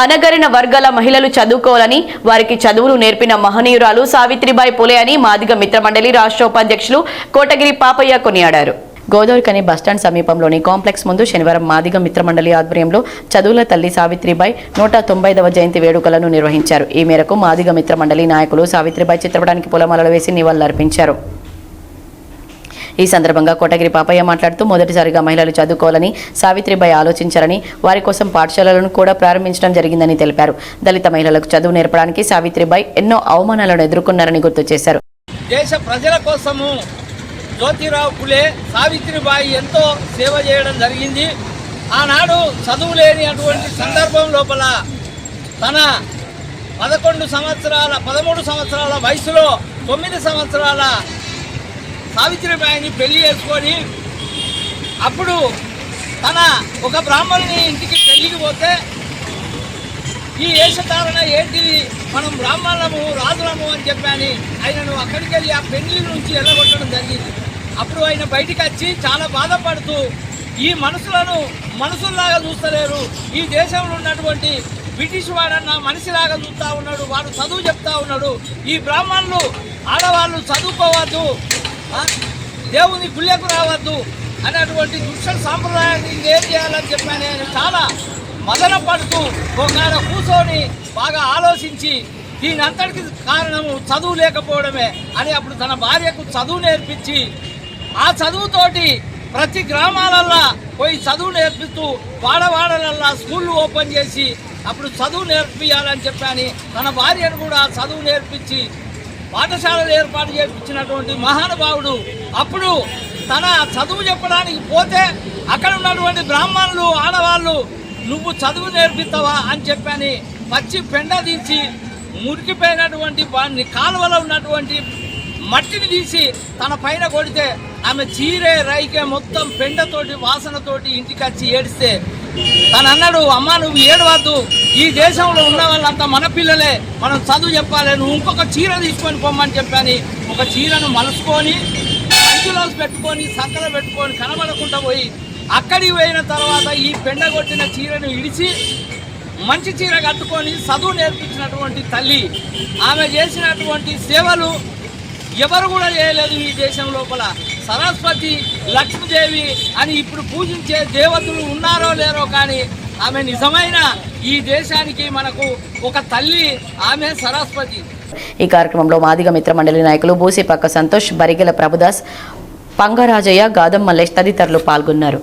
అనగరిన వర్గాల మహిళలు చదువుకోవాలని వారికి చదువులు నేర్పిన మహనీయురాలు సావిత్రిబాయి పులే అని మాదిగ మిత్రమండలి రాష్ట్ర ఉపాధ్యక్షులు కోటగిరి పాపయ్య కొనియాడారు. గోదావరికని బస్టాండ్ సమీపంలోని కాంప్లెక్స్ ముందు శనివారం మాదిగ మిత్రమండలి ఆధ్వర్యంలో చదువుల తల్లి సావిత్రిబాయి నూట తొంభైదవ జయంతి వేడుకలను నిర్వహించారు. ఈ మేరకు మాదిగ మిత్రమండలి నాయకులు సావిత్రిబాయి చిత్రపటానికి పూలమాలలు వేసి నివాళులర్పించారు. ఈ సందర్భంగా కోటగిరి పాపయ్య మాట్లాడుతూ మొదటిసారిగా మహిళలు చదువుకోవాలని సావిత్రిబాయి ఆలోచించారని వారి కోసం పాఠశాలలను కూడా ప్రారంభించడం జరిగిందని తెలిపారు. దళిత మహిళలకు చదువు నేర్పడానికి సావిత్రిబాయి ఎన్నో అవమానాలను ఎదుర్కొన్నారని గుర్తు చేశారు. దేశ ప్రజల కోసము జ్యోతిరావు పులే సావిత్రిబాయి ఎంతో సేవ చేయడం జరిగింది. ఆనాడు చదువు లేని అటువంటి సందర్భం లోపల తన పదకొండు సంవత్సరాల పదమూడు సంవత్సరాల వయసులో తొమ్మిది సంవత్సరాల సావిత్రిబాయిని పెళ్ళి చేసుకొని అప్పుడు తన ఒక బ్రాహ్మణుని ఇంటికి పెళ్ళికి పోతే ఈ వేషధారణ ఏంటిది మనం బ్రాహ్మణులము రాజులము అని చెప్పాను ఆయనను అక్కడికి వెళ్ళి ఆ పెళ్ళి నుంచి వెళ్ళగొట్టడం జరిగింది. అప్పుడు ఆయన బయటికి వచ్చి చాలా బాధపడుతూ ఈ మనుషులను మనుషుల్లాగా చూస్తలేరు. ఈ దేశంలో ఉన్నటువంటి బ్రిటిష్ వాడన్న మనిషిలాగా చూస్తూ ఉన్నాడు వాడు చదువు చెప్తా ఉన్నాడు. ఈ బ్రాహ్మణులు ఆడవాళ్ళు చదువుకోవద్దు. దేవుని గుళ్ళకు రావద్దు అనేటువంటి దుష్ట సాంప్రదాయాన్ని ఏం చేయాలని చెప్పని. నేను చాలా మదన పడుతూ ఒకవేళ కూర్చొని బాగా ఆలోచించి దీని అంతటికి కారణము చదువు లేకపోవడమే అని అప్పుడు తన భార్యకు చదువు నేర్పించి ఆ చదువుతోటి ప్రతి గ్రామాలల్లా పోయి చదువు నేర్పిస్తూ వాడవాడలల్లా స్కూళ్ళు ఓపెన్ చేసి అప్పుడు చదువు నేర్పియాలని చెప్పాను. తన భార్యను కూడా చదువు నేర్పించి పాఠశాలలు ఏర్పాటు చేయించినటువంటి మహానుభావుడు అప్పుడు తన చదువు చెప్పడానికి పోతే అక్కడ ఉన్నటువంటి బ్రాహ్మణులు ఆడవాళ్ళు నువ్వు చదువు నేర్పిస్తావా? అని చెప్పని పచ్చి పెండ తీసి మురికిపోయినటువంటి వాడిని కాలువలో ఉన్నటువంటి మట్టిని తీసి తన పైన కొడితే ఆమె చీరే రైకే మొత్తం పెండతోటి వాసనతోటి ఇంటికి వచ్చి ఏడిస్తే తను అన్నాడు అమ్మ నువ్వు ఏడవద్దు. ఈ దేశంలో ఉన్న వాళ్ళంతా మన పిల్లలే. మనం చదువు చెప్పాలి నువ్వు ఇంకొక చీర తీసుకొని పొమ్మని చెప్పాను ఒక చీరను మలుసుకొని మంచులో పెట్టుకొని సంకలో పెట్టుకొని కనబడకుండా పోయి అక్కడికి పోయిన తర్వాత ఈ పెండ కొట్టిన చీరను ఇడిచి మంచి చీర కట్టుకొని చదువు నేర్పించినటువంటి తల్లి. ఆమె చేసినటువంటి సేవలు ఎవరు కూడా చేయలేదు ఈ దేశం లోపల. సరస్వతి లక్ష్మీదేవి అని ఇప్పుడు పూజించే దేవతలు ఉన్నారో లేరో కానీ ఆమె నిజమైన ఈ దేశానికి మనకు ఒక తల్లి ఆమె సరస్వతి. ఈ కార్యక్రమంలో మాదిగ మిత్ర మండలి నాయకులు బూసిపక్క సంతోష్ బరిగెల ప్రభుదాస్ పంగరాజయ్య గాదం మల్లేష్ తదితరులు పాల్గొన్నారు.